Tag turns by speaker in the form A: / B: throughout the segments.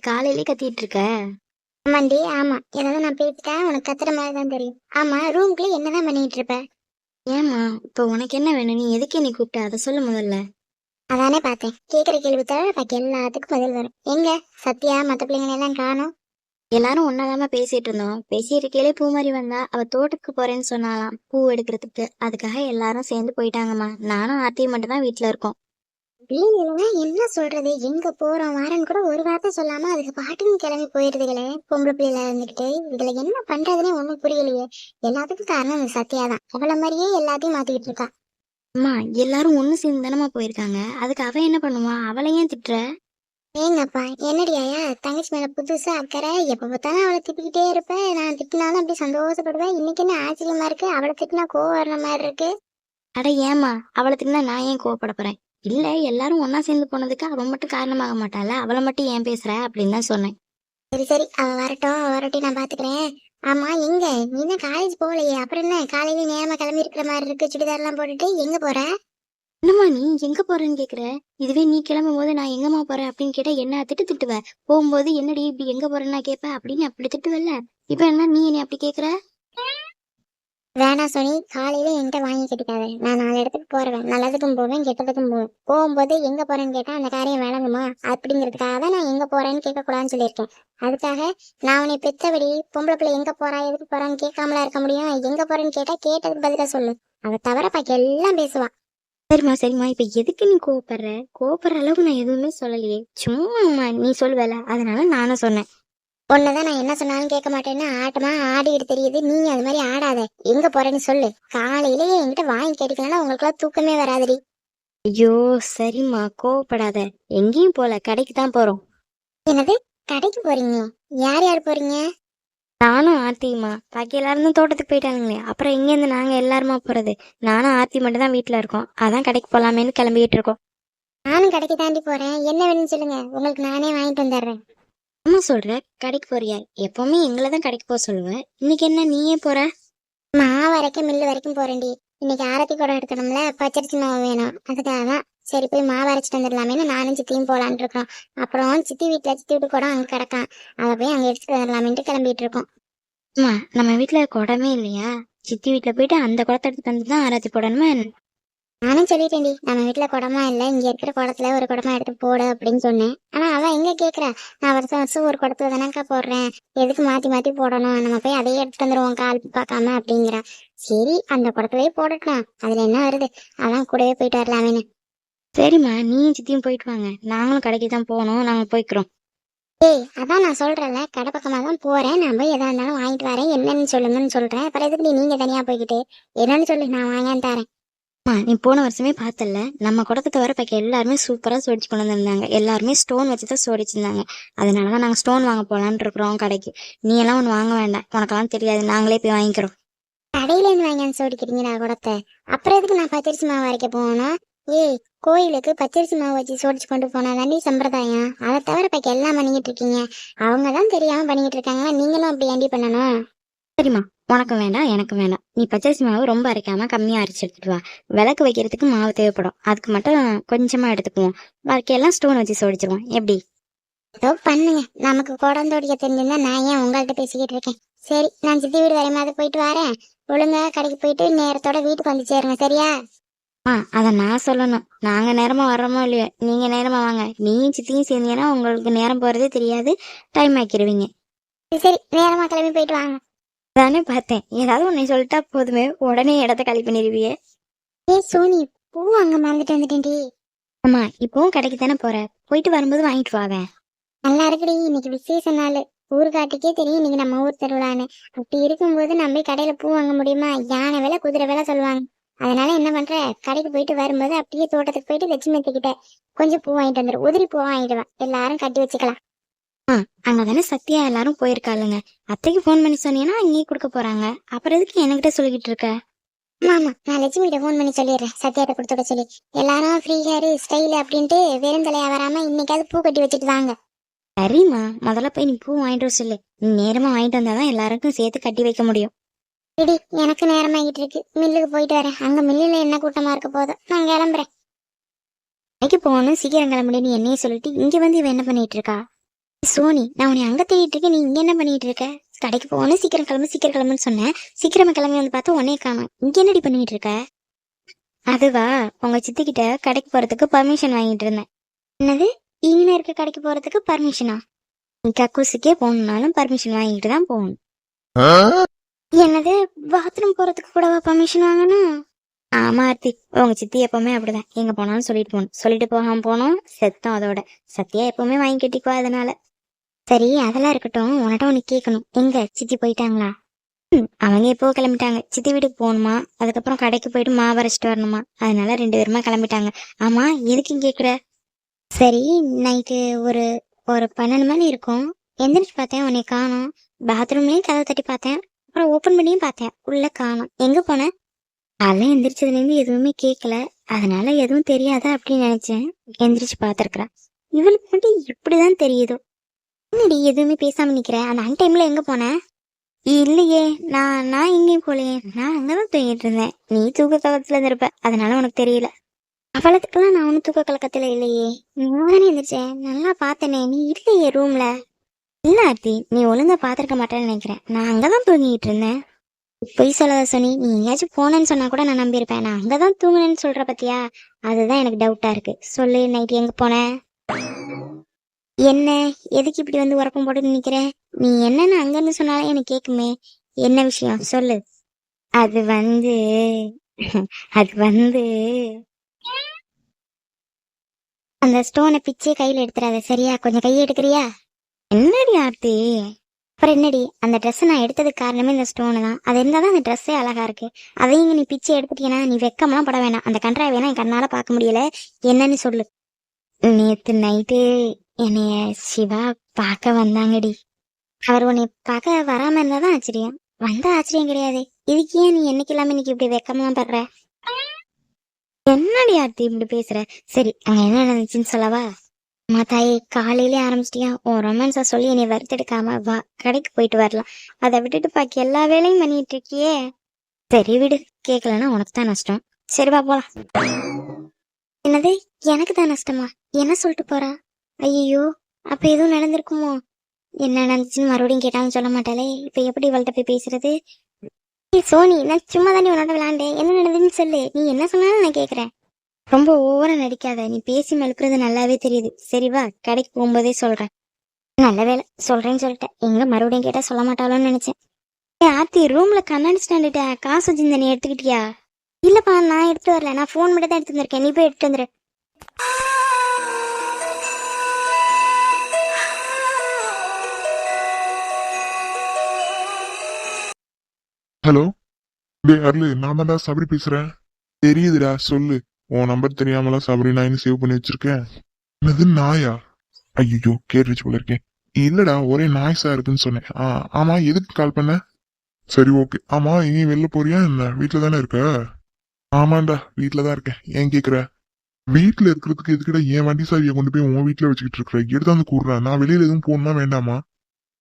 A: நேற்று காலையிலே கத்திட்டு இருக்க
B: ஆமாண்டி ஆமா ஏதாவது நான் பேசிட்டேன் உனக்கு கத்துற மாதிரி தான் தெரியும் ஆமா ரூம்குள்ள என்னதான் பண்ணிட்டு இருப்ப
A: ஏமா இப்போ உனக்கு என்ன வேணும் நீ எதுக்கு நீ கூப்பிட்ட அதை சொல்ல முதல்ல
B: அதானே பார்த்தேன் கேட்குற கேள்வி தவிர பாக்கி எல்லாத்துக்கும் பதில் வரும் எங்க சத்யா மற்ற பிள்ளைங்களை எல்லாம் காணும்
A: எல்லாரும் ஒன்னாதாம பேசிட்டு இருந்தோம் பேசியிருக்கையிலே மாதிரி வந்தா அவ தோட்டத்துக்கு போறேன்னு சொன்னாலாம் பூ எடுக்கிறதுக்கு அதுக்காக எல்லாரும் சேர்ந்து போயிட்டாங்கம்மா நானும் ஆர்த்தியும் மட்டும் தான் வீட்டுல இருக்கோம்
B: பிள்ளைங்களா என்ன சொல்றது எங்க போறோம் வாரன்னு கூட ஒரு வார்த்தை சொல்லாம அதுக்கு பாட்டுன்னு கிளம்பி போயிருதுகளே பொம்பளை பிள்ளைல இருந்துகிட்டு இதுல என்ன பண்றதுன்னே ஒண்ணும் புரியலையே எல்லாத்துக்கும் காரணம் இந்த அவள மாதிரியே எல்லாத்தையும் மாத்திக்கிட்டு இருக்கா
A: அம்மா எல்லாரும் ஒண்ணு தானமா போயிருக்காங்க அதுக்கு அவன் என்ன பண்ணுவான் அவளையே திட்டுற
B: ஏங்கப்பா என்னடியாயா தங்கச்சி மேல புதுசா அக்கறை எப்ப பார்த்தாலும் அவளை திட்டிக்கிட்டே இருப்பேன் நான் திட்டினாலும் அப்படியே சந்தோஷப்படுவேன் இன்னைக்கு என்ன ஆச்சரியமா இருக்கு அவளை திட்டினா கோவம் வர்ற மாதிரி இருக்கு
A: அட ஏமா அவளை திட்டினா நான் ஏன் கோவப்பட போறேன் இல்லை எல்லாரும் ஒன்றா சேர்ந்து போனதுக்கு அவன் மட்டும் காரணமாக மாட்டாள அவளை மட்டும் ஏன் பேசுகிற அப்படின்னு தான் சொன்னேன்
B: சரி சரி அவன் வரட்டும் வரட்டும் நான் பாத்துக்கிறேன் ஆமாம் எங்கே நீ தான் காலேஜ் போகலையே அப்புறம் என்ன காலையில நேரமாக கிளம்பி இருக்கிற மாதிரி இருக்கு சுடிதார்லாம் போட்டுட்டு எங்கே போகிற
A: என்னம்மா நீ எங்கே போகிறேன்னு கேட்குற இதுவே நீ கிளம்பும் போது நான் எங்கம்மா போறேன் அப்படின்னு கேட்டால் என்ன திட்டு திட்டுவ போகும்போது என்னடி இப்படி எங்கே போகிறேன்னா கேப்ப அப்படின்னு அப்படி திட்டுவல்ல இப்போ என்ன நீ என்னை அப்படி கேட்குற
B: வேணா சொனி காலையில என்கிட்ட வாங்கி கட்டிக்காத நான் நாலு இடத்துக்கு போறேன் நல்லதுக்கும் போவேன் கெட்டதுக்கும் போவேன் போகும்போது எங்க போறேன்னு கேட்டா அந்த காரியம் வேணாங்குமா அப்படிங்கிறதுக்காக நான் எங்க போறேன்னு கேட்கக்கூடாதுன்னு சொல்லியிருக்கேன் அதுக்காக நான் உன்னை பெத்தபடி பொம்பளை பிள்ளை எங்க போறா எதுக்கு போறான்னு கேட்காமலா இருக்க முடியும் எங்க போறேன்னு கேட்டா கேட்டதுக்கு பதிலா சொல்லு அவ தவிர பாக்கி எல்லாம் பேசுவா
A: சரிம்மா சரிம்மா இப்ப எதுக்கு நீ கோவப்படுற கோவப்படுற அளவுக்கு நான் எதுவுமே சொல்லலையே சும்மா நீ சொல்லுவேல அதனால நானும் சொன்னேன்
B: உன்னை தான் நான் என்ன சொன்னாலும் கேட்க மாட்டேன்னு ஆட்டமா ஆடிக்கிட்டு தெரியுது நீ அது மாதிரி ஆடாத எங்க போறேன்னு சொல்லு காலையிலேயே என்கிட்ட வாங்கி கேட்டுக்கலாம் உங்களுக்குலாம் தூக்கமே வராதடி
A: ஐயோ சரிம்மா கோவப்படாத எங்கேயும் போல கடைக்கு தான் போறோம்
B: என்னது கடைக்கு போறீங்க யார் யார் போறீங்க
A: நானும் ஆர்த்திமா பாக்கி எல்லாரும் தோட்டத்துக்கு போயிட்டாங்களே அப்புறம் இங்கேருந்து நாங்க எல்லாருமா போறது நானும் ஆர்த்தி மட்டும் தான் வீட்டுல இருக்கோம் அதான் கடைக்கு போலாமேன்னு கிளம்பிட்டு இருக்கோம்
B: நானும் கடைக்கு தாண்டி போறேன் என்ன வேணும்னு சொல்லுங்க உங்களுக்கு நானே வாங்கிட்டு வந்துடுறேன்
A: அம்மா சொல்ற கடைக்கு போறியா எப்பவுமே எங்களை தான் கடைக்கு போக சொல்லுவேன் இன்னைக்கு என்ன நீயே போற
B: மா வரைக்கும் மில்லு வரைக்கும் போறேன்டி இன்னைக்கு ஆரத்தி கூட எடுக்கணும்ல பச்சரிசி மாவு வேணும் அதுக்காக சரி போய் மா அரைச்சிட்டு வந்துடலாமேன்னு நானும் சித்தியும் போலான் இருக்கோம் அப்புறம் சித்தி வீட்டுல சித்தி வீட்டு கூட அங்க கிடக்கான் அதை போய் அங்க எடுத்துட்டு வந்துடலாமேட்டு கிளம்பிட்டு இருக்கோம்
A: அம்மா நம்ம வீட்டுல குடமே இல்லையா சித்தி வீட்டுல போயிட்டு அந்த குடத்தை எடுத்து தந்து தான் ஆராய்ச்சி போடணுமா
B: நானும் சொல்லிட்டேன்டி நம்ம வீட்டுல குடமா இல்ல இங்க இருக்கிற குடத்துல ஒரு குடமா எடுத்து போடு அப்படின்னு சொன்னேன் ஆனா அவன் எங்க கேக்குற நான் வருஷம் வருஷம் ஒரு குடத்துல தானேக்கா போடுறேன் எதுக்கு மாத்தி மாத்தி போடணும் நம்ம போய் அதையே எடுத்து வந்துருவோம் கால் பார்க்காம அப்படிங்கிறான் சரி அந்த குடத்துலயே போடட்டா அதுல என்ன வருது அதான் கூடவே போயிட்டு வரலாமேன்னு
A: சரிம்மா நீயும் சித்தியும் போயிட்டு வாங்க நாங்களும் கடைக்கு தான் போகணும் நாங்க போய்க்கிறோம்
B: ஏய் அதான் நான் சொல்றேன்ல கடை பக்கமா தான் போறேன் நான் போய் எதா இருந்தாலும் வாங்கிட்டு வரேன் என்னன்னு சொல்லுங்கன்னு சொல்றேன் அப்புறம் எதுக்கு நீங்க தனியா போய்கிட்டு என்னன்னு சொல்லி நான் வாங்கியான்னு தரேன்
A: நீ போன வருஷமே பார்த்தல நம்ம குடத்துக்கு வர பக்கம் எல்லாருமே சூப்பராக சோடிச்சு கொண்டு வந்திருந்தாங்க எல்லாருமே ஸ்டோன் வச்சு தான் சோடிச்சிருந்தாங்க அதனால தான் நாங்கள் ஸ்டோன் வாங்க போகலான்னு இருக்கிறோம் கடைக்கு நீ எல்லாம் ஒன்று வாங்க வேண்டாம் உனக்கெல்லாம் தெரியாது நாங்களே போய் வாங்கிக்கிறோம்
B: கடையில கடையிலேருந்து வாங்கி நான் குடத்தை அப்புறம் எதுக்கு நான் பச்சரிசி மாவு வரைக்க போனா ஏய் கோயிலுக்கு பச்சரிசி மாவு வச்சு சோடிச்சு கொண்டு போனா தாண்டி சம்பிரதாயம் அதை தவிர பக்கம் எல்லாம் பண்ணிக்கிட்டு இருக்கீங்க அவங்க தான் தெரியாமல் பண்ணிக்கிட்டு இருக்காங்களா நீங்களும் அப்படி ஏண்டி பண்ணணும்
A: சரிம்மா உனக்கும் வேண்டாம் எனக்கும் வேண்டாம் நீ பச்சரிசி மாவு ரொம்ப அரைக்காம கம்மியாக அரைச்சு எடுத்துட்டு வா விளக்கு வைக்கிறதுக்கு மாவு தேவைப்படும் அதுக்கு மட்டும் கொஞ்சமாக எடுத்துக்குவோம் வரைக்கையெல்லாம் ஸ்டோன் வச்சு சோடிச்சிருவோம் எப்படி
B: ஏதோ பண்ணுங்க நமக்கு குடந்தோடிக்க தெரிஞ்சிருந்தா நான் ஏன் உங்கள்கிட்ட பேசிக்கிட்டு இருக்கேன் சரி நான் சித்தி வீடு வரையமாத போயிட்டு வரேன் ஒழுங்கா கடைக்கு போயிட்டு நேரத்தோட வீட்டுக்கு வந்து சேருங்க சரியா
A: ஆ அதை நான் சொல்லணும் நாங்கள் நேரமாக வர்றோமோ இல்லையோ நீங்கள் நேரமாக வாங்க நீயும் சித்தியும் சேர்ந்தீங்கன்னா உங்களுக்கு நேரம் போகிறதே தெரியாது டைம் ஆக்கிடுவீங்க
B: சரி நேரமாக கிளம்பி போயிட்டு வாங்க
A: தானே பார்த்தேன் ஏதாவது உன்னை சொல்லிட்டா போதுமே உடனே இடத்த காலி பண்ணிருவியே
B: ஏ சோனி பூ அங்க மறந்துட்டு வந்துட்டேன்
A: ஆமா இப்பவும் கடைக்கு தானே போற போயிட்டு வரும்போது வாங்கிட்டு வாவேன்
B: நல்லா இருக்குடி இன்னைக்கு விசேஷ நாள் ஊருக்காட்டுக்கே தெரியும் இன்னைக்கு நம்ம ஊர் திருவிழான்னு அப்படி இருக்கும்போது நம்ம கடையில பூ வாங்க முடியுமா யானை வேலை குதிரை வேலை சொல்லுவாங்க அதனால என்ன பண்ற கடைக்கு போயிட்டு வரும்போது அப்படியே தோட்டத்துக்கு போயிட்டு லட்சுமி கிட்ட கொஞ்சம் பூ வாங்கிட்டு வந்துடும் உதிரி பூ வாங்கிடுவேன் எல்லாரும் கட்டி வச்சுக்கலாம்
A: ஆ அங்கதானே சத்தியா எல்லாரும் போயிருக்காளுங்க அத்தைக்கு ஃபோன் பண்ணி சொன்னீங்கன்னா நீ கொடுக்க போறாங்க அப்புறம் எதுக்கு என்கிட்ட சொல்லிக்கிட்டு இருக்க
B: ஆமா நான் கிட்ட ஃபோன் பண்ணி சொல்லிடுறேன் சத்யாட்ட கொடுத்துட சொல்லி எல்லாரும் ஃப்ரீ ஹேர் ஸ்டைல் அப்படின்ட்டு வெறும் வராம இன்னைக்காவது பூ கட்டி வச்சுட்டு வாங்க
A: சரிம்மா முதல்ல போய் நீ பூ வாங்கிட்டு சொல்லு நீ நேரமா வாங்கிட்டு வந்தாதான் எல்லாருக்கும் சேர்த்து கட்டி வைக்க முடியும்
B: இடி எனக்கு ஆகிட்டு இருக்கு மில்லுக்கு போயிட்டு வரேன் அங்க மில்லுல என்ன கூட்டமா இருக்க போதும் நான் கிளம்புறேன்
A: இன்னைக்கு போகணும் சீக்கிரம் கிளம்பிடு நீ என்னையே சொல்லிட்டு இங்க வந்து இவ என்ன பண்ணிட்டு இருக்கா
B: சோனி நான் உன்னை அங்கே தேடிட்டு இருக்கேன் நீ இங்கே என்ன பண்ணிட்டு இருக்க கடைக்கு போகணும் சீக்கிரம் கிளம்பு சீக்கிரம் கிளம்புன்னு சொன்னேன் சீக்கிரமா கிளம்பி வந்து பார்த்தா உன்னே காணும் இங்கே என்னடி பண்ணிட்டு இருக்க
A: அதுவா உங்க கிட்ட கடைக்கு போறதுக்கு பர்மிஷன் வாங்கிட்டு இருந்தேன்
B: என்னது இங்கே இருக்க கடைக்கு போறதுக்கு பர்மிஷனா
A: நீ கக்கூசுக்கே போகணும்னாலும் பர்மிஷன் வாங்கிட்டு தான் போகணும்
B: என்னது பாத்ரூம் போறதுக்கு கூடவா பர்மிஷன் வாங்கணும்
A: ஆமா ஆர்த்தி உங்க சித்தி எப்பவுமே அப்படிதான் எங்க போனாலும் சொல்லிட்டு போகணும் சொல்லிட்டு போகாம போனோம் செத்தம் அதோட சத்தியா எப்பவுமே வாங்கி கட்டிக்குவா அதனால
B: சரி அதெல்லாம் இருக்கட்டும் உன்னிட்ட ஒன்று கேட்கணும் எங்க சித்தி போயிட்டாங்களா
A: அவங்க எப்போ கிளம்பிட்டாங்க சித்தி வீட்டுக்கு போகணுமா அதுக்கப்புறம் கடைக்கு போயிட்டு மா வரைச்சிட்டு வரணுமா அதனால ரெண்டு பேருமா கிளம்பிட்டாங்க ஆமா எதுக்கும் கேட்குற
B: சரி நைட்டு ஒரு ஒரு பன்னெண்டு மணி இருக்கும் எந்திரிச்சு பார்த்தேன் உன்னை காணும் பாத்ரூம்லேயும் கதவை தட்டி பார்த்தேன் அப்புறம் ஓப்பன் பண்ணியும் பார்த்தேன் உள்ள காணும் எங்க போனேன்
A: அதெல்லாம் எந்திரிச்சதுலேருந்து எதுவுமே கேட்கல அதனால எதுவும் தெரியாதா அப்படின்னு நினைச்சேன் எந்திரிச்சு பார்த்துருக்குறேன்
B: இவளுக்கு மட்டும் இப்படிதான் தெரியுதோ
A: என்னடி எதுவுமே பேசாமல் நிற்கிறேன் அந்த அன் டைமில் எங்கே போனேன்
B: இல்லையே நான் நான் எங்கேயும் போகலையே நான் அங்கே தான் தூங்கிட்டு இருந்தேன் நீ தூக்க கலக்கத்தில் இருந்திருப்ப அதனால உனக்கு தெரியல அவளத்துக்கெல்லாம் நான் ஒன்றும் தூக்க கலக்கத்தில் இல்லையே நானே எழுந்திரிச்சேன் நல்லா பார்த்தேனே நீ இல்லையே ரூமில்
A: இல்லை ஆர்த்தி நீ ஒழுங்காக பார்த்துருக்க மாட்டேன்னு நினைக்கிறேன் நான் அங்கே தான் தூங்கிட்டு இருந்தேன்
B: பொய் சொல்லாத சொன்னி நீ எங்கேயாச்சும் போனேன்னு சொன்னா கூட நான் நம்பியிருப்பேன் நான் அங்கே தான் தூங்கினேன்னு சொல்கிற பத்தியா அதுதான் எனக்கு டவுட்டாக இருக்குது சொல்லு நைட்டு எங்கே போனேன் என்ன எதுக்கு இப்படி வந்து உறக்கம் போட்டு நிக்கிற நீ என்னன்னு அங்கன்னு சொன்னாலும் எனக்கு கேட்குமே என்ன விஷயம் சொல்லு
A: அது வந்து அது வந்து
B: அந்த ஸ்டோனை பிச்சே கையில் எடுத்துறாத சரியா கொஞ்சம் கையை எடுக்கிறியா
A: என்னடி ஆர்த்தி
B: அப்புறம் என்னடி அந்த ட்ரெஸ்ஸை நான் எடுத்ததுக்கு காரணமே இந்த ஸ்டோனு தான் அது இருந்தால் தான் அந்த ட்ரெஸ்ஸே அழகா இருக்கு அதையும் நீ பிச்சை எடுத்துட்டீங்கன்னா நீ வெக்கமெல்லாம் பட வேணாம் அந்த கன்றாவை வேணா என் கண்ணால் பார்க்க முடியல என்னன்னு சொல்லு
A: நேற்று நைட்டு என்னைய சிவா பார்க்க வந்தாங்கடி
B: அவர் உன்னை பார்க்க வராம இருந்தாதான் ஆச்சரியம் வந்த ஆச்சரியம் கிடையாது இதுக்கு ஏன் நீ என்னைக்கு இல்லாம இன்னைக்கு இப்படி வெக்கமா படுற
A: என்னடி ஆர்த்தி இப்படி பேசுற சரி அங்க என்ன நடந்துச்சுன்னு சொல்லவா
B: மா தாயே காலையிலே ஆரம்பிச்சிட்டியா உன் ரொமான்ஸா சொல்லி என்னை வருத்தெடுக்காம வா கடைக்கு போயிட்டு வரலாம் அதை விட்டுட்டு பாக்கி எல்லா வேலையும் பண்ணிட்டு இருக்கியே
A: சரி விடு கேக்கலன்னா உனக்கு தான் நஷ்டம் சரிப்பா போலாம்
B: என்னது எனக்கு தான் நஷ்டமா என்ன சொல்லிட்டு போறா ஐயோ அப்போ எதுவும் நடந்திருக்குமோ என்ன நடந்துச்சுன்னு மறுபடியும் கேட்டாலும் சொல்ல மாட்டாளே இப்போ எப்படி இவள்கிட்ட போய் பேசுறது சோனி நான் சும்மா தானே உன்னோட விளாண்டேன் என்ன நடந்ததுன்னு சொல்லு நீ என்ன சொன்னாலும் நான் கேட்குறேன்
A: ரொம்ப ஓவரா நடிக்காத நீ பேசி மழுப்புறது நல்லாவே தெரியுது சரிவா கடைக்கு போகும்போதே சொல்றேன்
B: நல்ல வேலை சொல்றேன்னு சொல்லிட்டேன் எங்க மறுபடியும் கேட்டால் சொல்ல மாட்டாளோன்னு நினச்சேன் ஏ ஆர்த்தி ரூமில் கண்ணாடி ஸ்டாண்டுட்டேன் காசு சிந்தனை எடுத்துக்கிட்டியா
A: இல்லைப்பா நான் எடுத்து வரல நான் ஃபோன் மட்டும் தான் வந்திருக்கேன் நீ போய் எடுத்து வந்துரு
C: ஹலோ டே அருள் நான் தான்டா சபரி பேசுறேன் தெரியுதுடா சொல்லு உன் நம்பர் தெரியாமலாம் சபரி நாயின்னு சேவ் பண்ணி வச்சிருக்கேன் என்னது நாயா ஐயோ கேட்டுச்சு போல இருக்கேன் இல்லடா ஒரே நாய்ஸா இருக்குன்னு சொன்னேன் ஆ ஆமா எதுக்கு கால் பண்ண சரி ஓகே ஆமா இனி வெளில போறியா என்ன வீட்டுல தானே இருக்க ஆமாண்டா வீட்டுல தான் இருக்கேன் ஏன் கேட்குற வீட்டில் இருக்கிறதுக்கு எதுக்கிட்ட என் வண்டி சாவியை கொண்டு போய் உன் வீட்டில் வச்சுக்கிட்டு இருக்கிற எடுத்தாந்து கூடுறேன் நான் வெளியில் எதுவும் போகணும்னா வேண்டாமா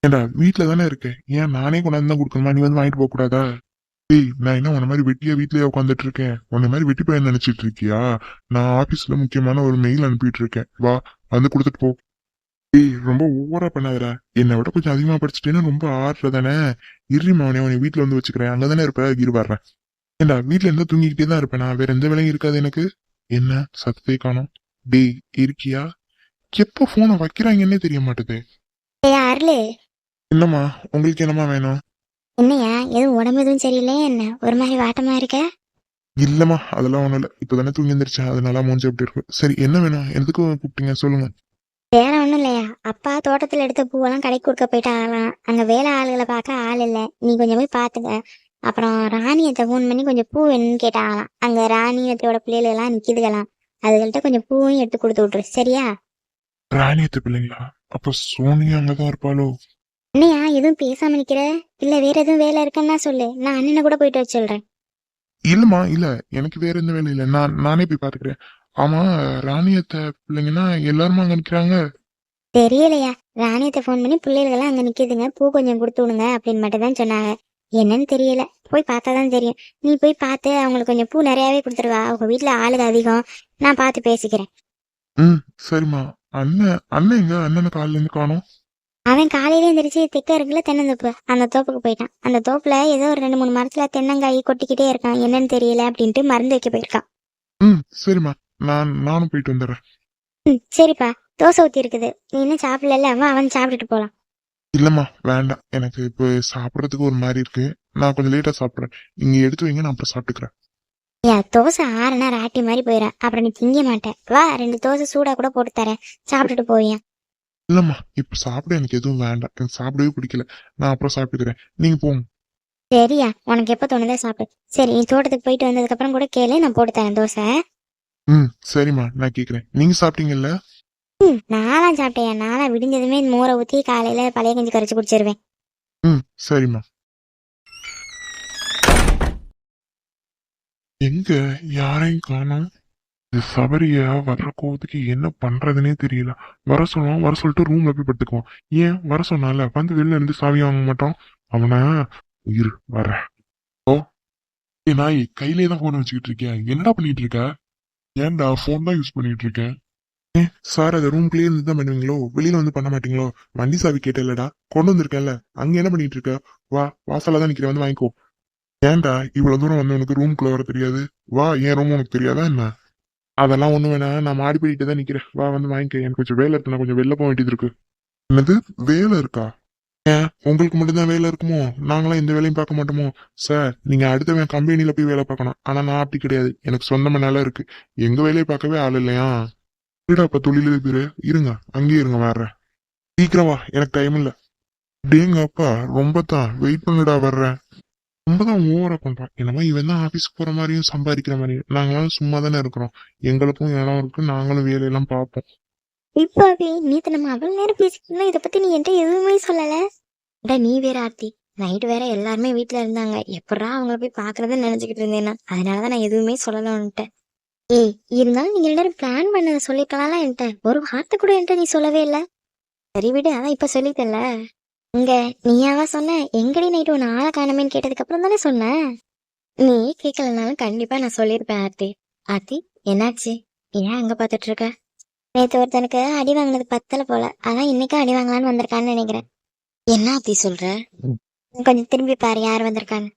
C: ஏன்டா வீட்டுல தானே இருக்கேன் ஏன் நானே கொண்டாந்து தான் கொடுக்கணுமா நீ வந்து வாங்கிட்டு போக கூடாதா டேய் நான் என்ன உன்ன மாதிரி வெட்டியா வீட்லயே உட்காந்துட்டு இருக்கேன் உன்ன மாதிரி வெட்டி பையன் நினைச்சிட்டு இருக்கியா நான் ஆபீஸ்ல முக்கியமான ஒரு மெயில் அனுப்பிட்டு இருக்கேன் வா வந்து கொடுத்துட்டு போ டேய் ரொம்ப ஓவரா பண்ணாதடா என்னை விட கொஞ்சம் அதிகமா படிச்சுட்டேன்னு ரொம்ப ஆடுற தானே இறி மாவனே உன் வீட்டுல வந்து வச்சுக்கிறேன் அங்கதானே இருப்ப இரு வர்றேன் ஏண்டா வீட்டுல இருந்தா தூங்கிக்கிட்டே தான் இருப்பேன் நான் வேற எந்த வேலையும் இருக்காது எனக்கு என்ன சத்தத்தை காணும் டேய் இருக்கியா எப்போ போனை வைக்கிறாங்கன்னே தெரிய மாட்டேது என்னம்மா உங்களுக்கு என்னமா வேணும்
B: என்னையா எதுவும் உடம்பு எதுவும் சரியில்லையே என்ன ஒரு மாதிரி வாட்டமா இருக்க
C: இல்லம்மா அதெல்லாம் ஒண்ணும் இல்ல இப்ப தானே தூங்கி வந்துருச்சா அதனால மூஞ்சி அப்படி இருக்கும் சரி என்ன வேணும் எதுக்கு கூப்பிட்டீங்க சொல்லுங்க
B: வேற ஒண்ணும் இல்லையா அப்பா தோட்டத்துல எடுத்த பூவெல்லாம் கடைக்கு கொடுக்க போயிட்டு ஆகலாம் அங்க வேலை ஆளுகளை பார்க்க ஆள் இல்ல நீ கொஞ்சம் போய் பாத்துங்க அப்புறம் ராணியத்தை ஃபோன் பண்ணி கொஞ்சம் பூ வேணும்னு கேட்டாங்களாம் அங்க ராணியத்தோட பிள்ளைகள் எல்லாம் நிக்கிதுகளாம் அதுகள்கிட்ட கொஞ்சம் பூவும் எடுத்து கொடுத்து விட்டுரு சரியா
C: ராணியத்து பிள்ளைங்களா அப்ப சோனியா அங்கதான் இருப்பாளோ
B: என்னையா எதுவும் பேசாம நிக்கிற இல்ல வேற எதுவும் வேலை இருக்கன்னா சொல்லு நான் அண்ணனை கூட போயிட்டு வர சொல்றேன்
C: இல்லம்மா இல்ல எனக்கு வேற எந்த வேலை இல்ல நான் நானே போய் பாத்துக்கிறேன் ஆமா ராணியத்தை பிள்ளைங்கன்னா எல்லாருமா அங்க நிக்கிறாங்க
B: தெரியலையா ராணியத்தை ஃபோன் பண்ணி பிள்ளைகளெல்லாம் அங்க நிக்குதுங்க பூ கொஞ்சம் கொடுத்து விடுங்க அப்படின்னு மட்டும் தான் சொன்னாங்க என்னன்னு தெரியல போய் பார்த்தா தான் தெரியும் நீ போய் பார்த்து அவங்களுக்கு கொஞ்சம் பூ நிறையாவே கொடுத்துருவா அவங்க வீட்டுல ஆளுக அதிகம் நான் பார்த்து பேசிக்கிறேன்
C: ம் சரிம்மா அண்ணன் அண்ணன் எங்க அண்ணனை காலில இருந்து காணும்
B: அவன் காலையில எந்திரிச்சு திக்க இருக்குல்ல தென்னந்தோப்பு அந்த தோப்புக்கு போயிட்டான் அந்த தோப்புல ஏதோ ஒரு ரெண்டு மூணு மரத்துல தென்னங்காய் கொட்டிக்கிட்டே இருக்கான் என்னன்னு தெரியல அப்படின்ட்டு மருந்து வைக்க போயிருக்கான்
C: ம் நான் நானும் போயிட்டு வந்துடுறேன்
B: ம் சரிப்பா தோசை ஊத்தி இருக்குது நீ இன்னும் சாப்பிடல அவன் அவன் சாப்பிட்டுட்டு போலாம்
C: இல்லம்மா வேண்டாம் எனக்கு இப்போ சாப்பிட்றதுக்கு ஒரு மாதிரி இருக்கு நான் கொஞ்சம் லேட்டா சாப்பிட்றேன் நீங்க எடுத்து வைங்க நான் அப்புறம் சாப்பிட்டுக்கிறேன்
B: யா தோசை ஆறுனா ராட்டி மாதிரி போயிடும் அப்புறம் நீ திங்க மாட்டேன் வா ரெண்டு தோசை சூடா கூட போட்டு தரேன் சாப்பிட்டுட்டு போவியா
C: இல்லைம்மா இப்போ சாப்பிட எனக்கு எதுவும் வேண்டாம் எனக்கு சாப்பிடவே பிடிக்கல நான் அப்புறம் சாப்பிட்டுக்கிறேன் நீங்கள் போங்க
B: சரியா உனக்கு எப்போ தோணுதோ சாப்பிடு சரி நீ தோட்டத்துக்கு போயிட்டு வந்ததுக்கப்புறம் கூட கேளு நான் போட்டு தரேன் தோசை
C: ம் சரிம்மா நான் கேக்குறேன் நீங்கள் சாப்பிட்டீங்கல்ல
B: ம் நானும் சாப்பிட்டேன் நானா விடிஞ்சதுமே மோரை ஊற்றி காலையில் பழைய கஞ்சி கரைச்சி குடிச்சிருவேன்
C: ம் சரிம்மா எங்க யாரையும் காணும் இது சபரிய வர்ற கோவத்துக்கு என்ன பண்றதுனே தெரியல வர சொல்லுவான் வர சொல்லிட்டு ரூம்ல போய் படுத்துக்குவான் ஏன் வர சொன்னால வந்து வெளில இருந்து சாவி வாங்க மாட்டான் அவனா உயிர் வர ஓ ஏ நாய் கையிலே தான் போன் வச்சுக்கிட்டு இருக்கேன் என்ன பண்ணிட்டு இருக்க ஏன்டா போன் தான் யூஸ் பண்ணிட்டு இருக்கேன் ஏ சார் அதை ரூம்குள்ளே இருந்து தான் பண்ணுவீங்களோ வெளியில வந்து பண்ண மாட்டீங்களோ வண்டி சாவி கேட்ட இல்லடா கொண்டு வந்திருக்கேன்ல அங்க என்ன பண்ணிட்டு இருக்க வா வாசல்ல தான் நிக்கிற வந்து வாங்கிக்கோ ஏன்டா இவ்வளவு தூரம் வந்து உனக்கு குள்ள வர தெரியாது வா ஏன் ரூம் உனக்கு தெரியாதா என்ன அதெல்லாம் ஒன்றும் வேணாம் நான் மாடி போயிட்டு தான் நிற்கிறேன் வா வந்து வாங்கிக்க எனக்கு கொஞ்சம் வேலை இருக்கு நான் கொஞ்சம் வெளில போக வேண்டியது இருக்கு என்னது வேலை இருக்கா ஏன் உங்களுக்கு மட்டும்தான் வேலை இருக்குமோ நாங்களாம் எந்த வேலையும் பார்க்க மாட்டோமோ சார் நீங்க அடுத்த கம்பெனியில போய் வேலை பார்க்கணும் ஆனா நான் அப்படி கிடையாது எனக்கு சொந்தமாக நிலம் இருக்கு எங்க வேலையை பார்க்கவே ஆள் இல்லையா இப்போ அப்ப பேரு இருங்க அங்கேயே இருங்க வேற சீக்கிரம் வா எனக்கு டைம் இல்லை அப்படிங்க அப்பா ரொம்ப தான் வெயிட் பண்ணுடா வர்றேன் ரொம்ப தான் ஓவரா பண்றான் என்னமோ இவன் தான் ஆஃபீஸ்க்கு போற மாதிரியும் சம்பாதிக்கிற மாதிரியும் நாங்களாம் சும்மா தானே இருக்கிறோம் எங்களுக்கும் இடம் இருக்கு நாங்களும் வேலையெல்லாம் பார்ப்போம்
B: விப்பாவி நேத்து நம்ம அவ்வளவு நேரம் பேசிக்கிட்டு இதை பத்தி நீ என்கிட்ட எதுவுமே சொல்லல டா நீ வேற ஆர்த்தி நைட் வேற எல்லாருமே வீட்டுல இருந்தாங்க எப்படா அவங்கள போய் பாக்குறதுன்னு நினைச்சுக்கிட்டு இருந்தேன்னா அதனாலதான் நான் எதுவுமே சொல்லலன்ட்டேன் ஏய் இருந்தாலும் நீங்க எல்லாரும் பிளான் பண்ணதை சொல்லிக்கலாம்ல என்கிட்ட ஒரு வார்த்தை கூட என்கிட்ட நீ சொல்லவே இல்லை
A: சரி விடு அதான் இப்ப சொல்லிட்டல
B: இங்க நீயாவா சொன்ன எங்கடி நைட்டு உன் ஆளை காணமேன்னு கேட்டதுக்கு அப்புறம் தானே சொன்ன
A: நீ கேட்கலனாலும் கண்டிப்பா நான் சொல்லியிருப்பேன் ஆர்த்தி ஆர்த்தி என்னாச்சு ஏன் அங்க பாத்துட்டு இருக்க
B: நேற்று ஒருத்தனுக்கு அடி வாங்கினது பத்தல போல அதான் இன்னைக்கு அடி வாங்கலான்னு வந்திருக்கான்னு நினைக்கிறேன்
A: என்ன ஆர்த்தி சொல்ற
B: கொஞ்சம் திரும்பி பாரு யார் வந்திருக்கான்னு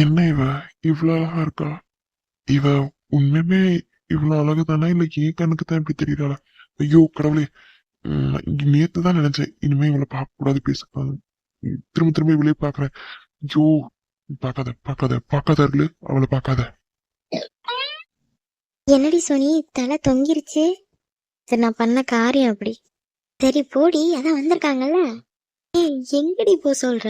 C: என்ன இவ இவ்வளவு அழகா இருக்கா இவ உண்மையுமே இவ்வளோ அழகு தானா இல்ல ஏன் கண்ணுக்கு தான் இப்படி தெரியறாளா ஐயோ கடவுளே நேத்து தான் நினைச்சேன் இனிமே இவளை பார்க்க கூடாது பேசக்கூடாது திரும்ப திரும்ப இவளே பாக்குறேன் ஐயோ பாக்காத பாக்காத பாக்காத இருக்கு அவளை பாக்காத
B: என்னடி சோனி தலை தொங்கிருச்சு சரி நான் பண்ண காரியம் அப்படி சரி போடி அதான் வந்திருக்காங்கல்ல ஏ எங்கடி போ சொல்ற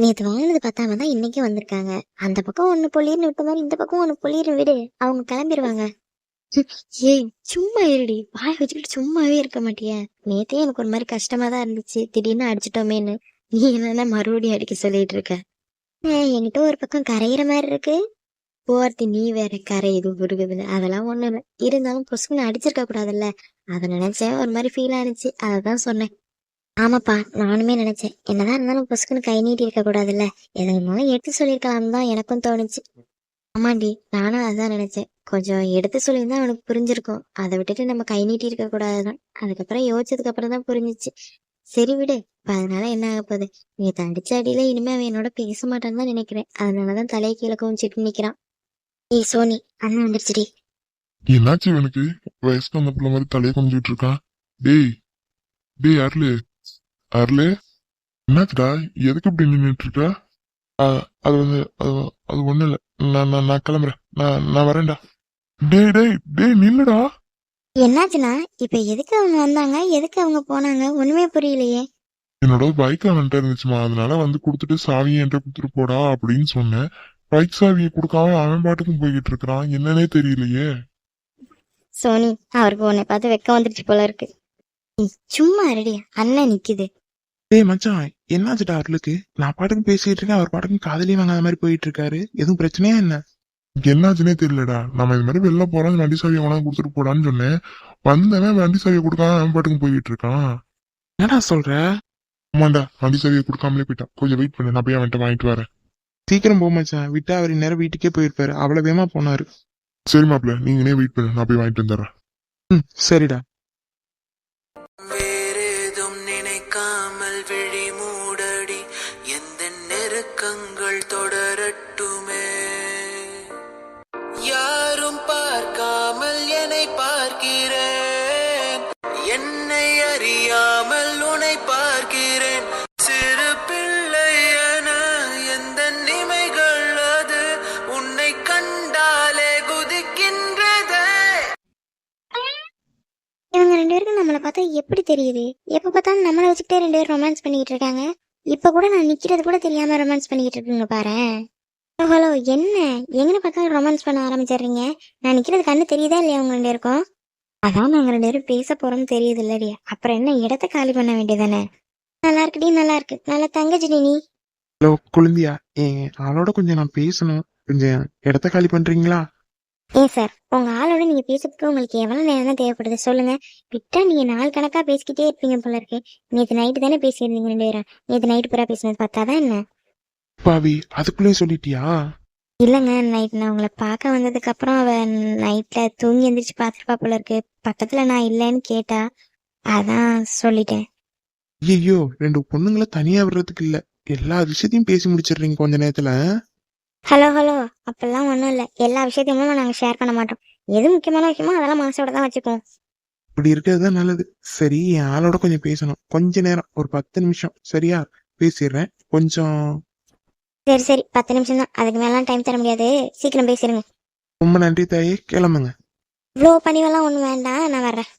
B: நேத்து வாங்கினது பத்தாம தான் இன்னைக்கு வந்திருக்காங்க அந்த பக்கம் ஒண்ணு பொலியர்னு விட்ட மாதிரி இந்த பக்கம் ஒண்ணு பொலியர்னு விடு அவங்க கிளம்பிடுவாங்க
A: ஏய் சும்மா இருடி வாய் வச்சுக்கிட்டு சும்மாவே இருக்க மாட்டியா நேத்தே எனக்கு ஒரு மாதிரி கஷ்டமா தான் இருந்துச்சு திடீர்னு அடிச்சிட்டோமேன்னு நீ என்னன்னா மறுபடியும் அடிக்க சொல்லிட்டு இருக்க
B: என்கிட்ட ஒரு பக்கம் கரையிற மாதிரி இருக்கு
A: போர்த்தி நீ வேற கரை இது உருகுதுன்னு அதெல்லாம் ஒண்ணு இருந்தாலும் பொசுக்குன்னு அடிச்சிருக்க கூடாதுல்ல அதை நினைச்சேன் ஒரு மாதிரி ஃபீல் ஆனிச்சு அதை தான் சொன்னேன்
B: ஆமாப்பா நானுமே நினைச்சேன் என்னதான் இருந்தாலும் பொசுக்குன்னு கை நீட்டி இருக்க கூடாதுல்ல எதுனாலும் எடுத்து சொல்லியிருக்கலாம் தான் எனக்கும் தோணுச்சு ஆமாண்டி நானும் அதுதான் நினைச்சேன் கொஞ்சம் எடுத்து சொல்லியிருந்தா அவனுக்கு புரிஞ்சிருக்கும் அதை விட்டுட்டு நம்ம கை நீட்டி இருக்க கூடாதுதான் அதுக்கப்புறம் யோசிச்சதுக்கு அப்புறம் தான் புரிஞ்சிச்சு சரி விடு அதனால என்ன ஆக போகுது நீ தடிச்ச அடியில இனிமே அவன் என்னோட பேச மாட்டான்னு தான் நினைக்கிறேன் அதனாலதான் தலையை கீழே குவிச்சிட்டு நிக்கிறான் நீ சோனி அண்ணன் வந்துருச்சுடி
C: என்னாச்சு இவனுக்கு வயசுக்கு வந்த பிள்ளை மாதிரி தலையை கொஞ்சிட்டு இருக்கான் டேய் டேய் யாருலே அருளே என்னத்துடா எதுக்கு இப்படி நின்றுட்டு இருக்க அது வந்து அது அது ஒன்றும் இல்லை நான் நான் நான் கிளம்புறேன் நான் நான் வரேன்டா டே டேய் டேய் நில்லுடா
B: என்னாச்சுன்னா இப்ப எதுக்கு அவங்க வந்தாங்க எதுக்கு அவங்க போனாங்க ஒண்ணுமே புரியலையே
C: என்னோட பைக் அவன்கிட்ட இருந்துச்சுமா அதனால வந்து கொடுத்துட்டு சாவியை என்கிட்ட கொடுத்துட்டு போடா அப்படின்னு சொன்னேன் பைக் சாவியை கொடுக்காம அவன் பாட்டுக்கும் போய்கிட்டு இருக்கிறான் என்னன்னே தெரியலையே
B: சோனி அவருக்கு உன்னை பார்த்து வெக்க வந்துருச்சு போல இருக்கு சும்மா அரடி அண்ணன் நிக்குது
D: ஏய் மச்சான் என்னாச்சுடா அருளுக்கு நான் பாட்டுக்கு பேசிட்டு இருக்கேன் அவர் பாட்டுக்கு காதலியும் வாங்காத மாதிரி போயிட்டு இருக்காரு எதுவும் பிரச்சனையா என்ன
C: என்னாச்சுனே தெரியலடா நம்ம இது மாதிரி வெளில போறோம் வண்டி சாவியை உனக்கு கொடுத்துட்டு போடான்னு சொன்னேன் வந்தவன் வண்டி சாவியை கொடுக்காம அவன் பாட்டுக்கு போயிட்டு இருக்கான் என்னடா சொல்ற ஆமாண்டா வண்டி சாவியை கொடுக்காமலே போயிட்டான் கொஞ்சம் வெயிட் பண்ணு நான் போய் அவன்கிட்ட வாங்கிட்டு வரேன்
D: சீக்கிரம் போக மச்சான் விட்டா அவர் நேரம் வீட்டுக்கே போயிருப்பாரு அவ்வளவு வேகமா போனாரு
C: சரி மாப்பிள்ள நீங்களே வெயிட் பண்ணு நான் போய் வாங்கிட்டு வந்துடுறேன்
D: ம் சரிடா
B: பார்த்தா எப்படி தெரியுது எப்போ பார்த்தாலும் நம்மளை வச்சுக்கிட்டே ரெண்டு பேரும் ரொமான்ஸ் பண்ணிக்கிட்டு இருக்காங்க இப்போ கூட நான் நிற்கிறது கூட தெரியாமல் ரொமான்ஸ் பண்ணிக்கிட்டு இருக்குங்க பாரு ஹலோ என்ன எங்கே பார்த்தாலும் ரொமான்ஸ் பண்ண ஆரம்பிச்சிடுறீங்க நான் நிற்கிறது கண்ணு தெரியுதா இல்லையா ரெண்டு இருக்கும் அதான் நாங்கள் ரெண்டு பேரும் பேச போகிறோம்னு தெரியுது இல்லடி அப்புறம் என்ன இடத்த காலி பண்ண வேண்டியதானே நல்லா இருக்குடி நல்லா இருக்கு நல்லா தங்கச்சிடி நீ
D: ஹலோ குழந்தையா ஏங்க கொஞ்சம் நான் பேசணும் கொஞ்சம் இடத்த காலி பண்ணுறீங்களா
B: ஏன் சார் உங்க ஆளோட நீங்க பேசுறதுக்கு உங்களுக்கு எவ்வளவு நேரம் தான் தேவைப்படுது சொல்லுங்க விட்டா நீங்க நாள் கணக்கா பேசிக்கிட்டே இருப்பீங்க போல இருக்கு நேற்று நைட்டு தானே பேசியிருந்தீங்க ரெண்டு பேரும் நேற்று நைட்டு பூரா பேசினது பார்த்தாதான் என்ன
D: பாவி அதுக்குள்ளே சொல்லிட்டியா
B: இல்லைங்க நைட் நான் உங்களை பார்க்க வந்ததுக்கு அப்புறம் அவ நைட்ல தூங்கி எந்திரிச்சு பார்த்துருப்பா போல இருக்கு பக்கத்துல நான் இல்லைன்னு கேட்டா அதான் சொல்லிட்டேன்
D: ஐயோ ரெண்டு பொண்ணுங்களை தனியா விடுறதுக்கு இல்ல எல்லா விஷயத்தையும் பேசி முடிச்சிடுறீங்க கொஞ்ச நேரத்துல
B: ஹலோ ஹலோ அப்பெல்லாம் ஒன்றும் இல்லை எல்லா விஷயத்தையுமே நாங்கள் ஷேர் பண்ண மாட்டோம் எது முக்கியமான விஷயமோ அதெல்லாம் மனசோட தான் வச்சுக்குவோம்
D: இப்படி இருக்கிறது தான் நல்லது சரி என் ஆளோட கொஞ்சம் பேசணும் கொஞ்ச நேரம் ஒரு பத்து நிமிஷம் சரியா பேசிடுறேன் கொஞ்சம்
B: சரி சரி பத்து நிமிஷம் தான் அதுக்கு மேலாம் டைம் தர முடியாது சீக்கிரம் பேசிடுங்க
D: ரொம்ப நன்றி தாயே கிளம்புங்க
B: இவ்வளோ பணிவெல்லாம் ஒன்றும் வேண்டாம் நான் வர்றேன்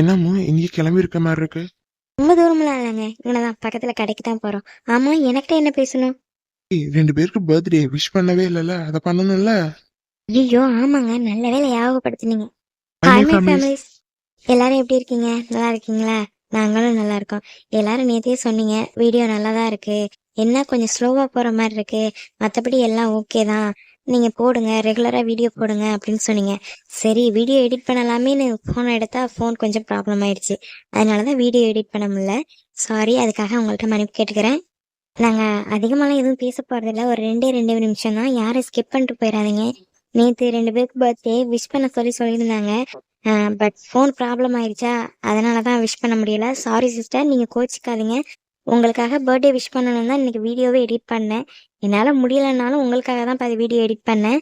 D: என்னமோ எங்கேயும் கிளம்பி இருக்க மாதிரி இருக்கு
B: ரொம்ப தூரம்லாம் இல்லைங்க இங்கே தான் பக்கத்தில் கடைக்கு தான் போகிறோம் ஆமாம் என்கிட்ட என்ன பேசணும்
D: ரெண்டு பேருக்கு பர்த்டே விஷ் பண்ணவே இல்லல அத பண்ணனும்ல
B: ஐயோ ஆமாங்க நல்ல வேலை ஞாபகப்படுத்தினீங்க ஃபேமிலிஸ் எல்லாரும் எப்படி இருக்கீங்க நல்லா இருக்கீங்களா நாங்களும் நல்லா இருக்கோம் எல்லாரும் நேத்தே சொன்னீங்க வீடியோ நல்லா தான் இருக்கு என்ன கொஞ்சம் ஸ்லோவா போற மாதிரி இருக்கு மற்றபடி எல்லாம் ஓகே தான் நீங்க போடுங்க ரெகுலரா வீடியோ போடுங்க அப்படின்னு சொன்னீங்க சரி வீடியோ எடிட் பண்ணலாமேன்னு போன் எடுத்தா ஃபோன் கொஞ்சம் ப்ராப்ளம் ஆயிடுச்சு அதனால தான் வீடியோ எடிட் பண்ண முடியல சாரி அதுக்காக உங்கள்கிட்ட மன்னிப்பு கேட்டுக்கிறேன் நாங்கள் அதிகமாகலாம் எதுவும் பேச போகிறதில்ல ஒரு ரெண்டே ரெண்டு நிமிஷம் தான் யாரும் ஸ்கிப் பண்ணிட்டு போயிடாதீங்க நேற்று ரெண்டு பேருக்கு பர்த்டே விஷ் பண்ண சொல்லி சொல்லியிருந்தாங்க பட் ஃபோன் ப்ராப்ளம் ஆயிடுச்சா அதனால தான் விஷ் பண்ண முடியல சாரி சிஸ்டர் நீங்கள் கோச்சிக்காதீங்க உங்களுக்காக பர்த்டே விஷ் பண்ணணும் தான் இன்றைக்கி வீடியோவே எடிட் பண்ணேன் என்னால் முடியலைனாலும் உங்களுக்காக தான் பாதி வீடியோ எடிட் பண்ணேன்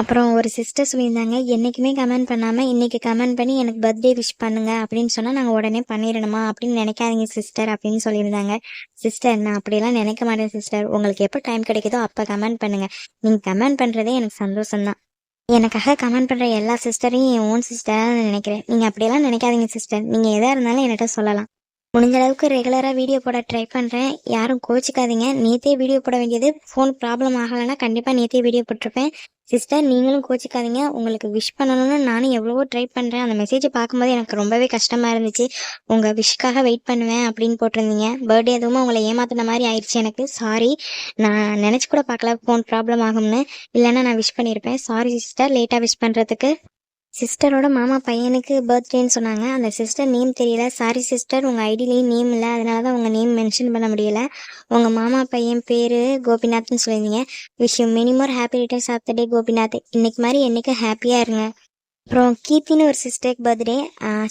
B: அப்புறம் ஒரு சிஸ்டர் சொல்லியிருந்தாங்க என்றைக்குமே கமெண்ட் பண்ணாமல் இன்றைக்கி கமெண்ட் பண்ணி எனக்கு பர்த்டே விஷ் பண்ணுங்கள் அப்படின்னு சொன்னால் நாங்கள் உடனே பண்ணிடணுமா அப்படின்னு நினைக்காதீங்க சிஸ்டர் அப்படின்னு சொல்லியிருந்தாங்க சிஸ்டர் நான் அப்படிலாம் நினைக்க மாட்டேன் சிஸ்டர் உங்களுக்கு எப்போ டைம் கிடைக்குதோ அப்போ கமெண்ட் பண்ணுங்கள் நீங்கள் கமெண்ட் பண்ணுறதே எனக்கு சந்தோஷம்தான் எனக்காக கமெண்ட் பண்ணுற எல்லா சிஸ்டரையும் என் ஓன் சிஸ்டராக நினைக்கிறேன் நீங்கள் அப்படியெல்லாம் நினைக்காதீங்க சிஸ்டர் நீங்கள் எதாக இருந்தாலும் என்கிட்ட சொல்லலாம் முடிஞ்ச அளவுக்கு ரெகுலராக வீடியோ போட ட்ரை பண்ணுறேன் யாரும் கோச்சிக்காதீங்க நேற்றே வீடியோ போட வேண்டியது ஃபோன் ப்ராப்ளம் ஆகலைன்னா கண்டிப்பாக நேற்றே வீடியோ போட்டிருப்பேன் சிஸ்டர் நீங்களும் கோச்சிக்காதீங்க உங்களுக்கு விஷ் பண்ணணும்னு நானும் எவ்வளவோ ட்ரை பண்ணுறேன் அந்த மெசேஜ் பார்க்கும்போது எனக்கு ரொம்பவே கஷ்டமாக இருந்துச்சு உங்கள் விஷ்க்காக வெயிட் பண்ணுவேன் அப்படின்னு போட்டிருந்தீங்க பர்த்டே எதுவும் உங்களை ஏமாத்தின மாதிரி ஆயிடுச்சு எனக்கு சாரி நான் நினச்சி கூட பார்க்கல ஃபோன் ப்ராப்ளம் ஆகும்னு இல்லைன்னா நான் விஷ் பண்ணியிருப்பேன் சாரி சிஸ்டர் லேட்டாக விஷ் பண்ணுறதுக்கு சிஸ்டரோட மாமா பையனுக்கு பர்த்டேன்னு சொன்னாங்க அந்த சிஸ்டர் நேம் தெரியல சாரி சிஸ்டர் உங்கள் ஐடிலேயும் நேம் இல்லை அதனால தான் உங்கள் நேம் மென்ஷன் பண்ண முடியலை உங்கள் மாமா பையன் பேர் கோபிநாத்னு சொல்லியிருந்தீங்க wish you many more happy returns of the day Gopinath இன்னைக்கு மாதிரி என்றைக்கும் ஹாப்பியாக இருங்க அப்புறம் கீர்த்தின்னு ஒரு சிஸ்டருக்கு பர்த்டே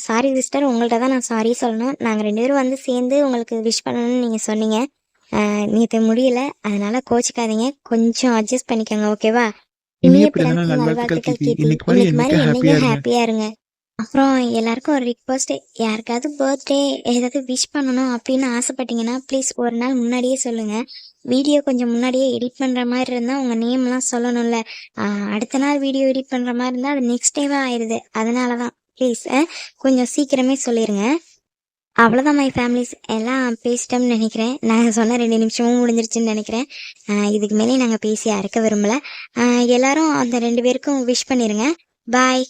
B: சாரி சிஸ்டர் உங்கள்கிட்ட தான் நான் சாரி சொல்லணும் நாங்கள் ரெண்டு பேரும் வந்து சேர்ந்து உங்களுக்கு விஷ் பண்ணணும்னு நீங்கள் சொன்னீங்க நீத்த முடியல அதனால் கோச்சிக்காதீங்க கொஞ்சம் அட்ஜஸ்ட் பண்ணிக்கோங்க ஓகேவா
D: இனிய பிறந்தநாள் நல்வாழ்த்துக்கள் கீர்த்தி இன்னைக்கு மாதிரி என்னைக்கு ஹாப்பியா இருங்க இருங்க
B: அப்புறம் எல்லாருக்கும் ஒரு ரிக்வஸ்ட் யாருக்காவது பர்த்டே ஏதாவது விஷ் பண்ணணும் அப்படின்னு ஆசைப்பட்டீங்கன்னா ப்ளீஸ் ஒரு நாள் முன்னாடியே சொல்லுங்க வீடியோ கொஞ்சம் முன்னாடியே எடிட் பண்ணுற மாதிரி இருந்தால் உங்கள் நேம்லாம் சொல்லணும்ல அடுத்த நாள் வீடியோ எடிட் பண்ணுற மாதிரி இருந்தால் அது நெக்ஸ்ட் டேவாக ஆயிடுது அதனால தான் ப்ளீஸ் கொஞ்சம் சீக்கிரமே சொல்லிடுங்க அவ்வளோதான் மை ஃபேமிலிஸ் எல்லாம் பேசிட்டோம்னு நினைக்கிறேன் நாங்கள் சொன்ன ரெண்டு நிமிஷமும் முடிஞ்சிருச்சுன்னு நினைக்கிறேன் இதுக்கு மேலே நாங்கள் பேசி அறுக்க விரும்பலை எல்லாரும் அந்த ரெண்டு பேருக்கும் விஷ் பண்ணிடுங்க பாய்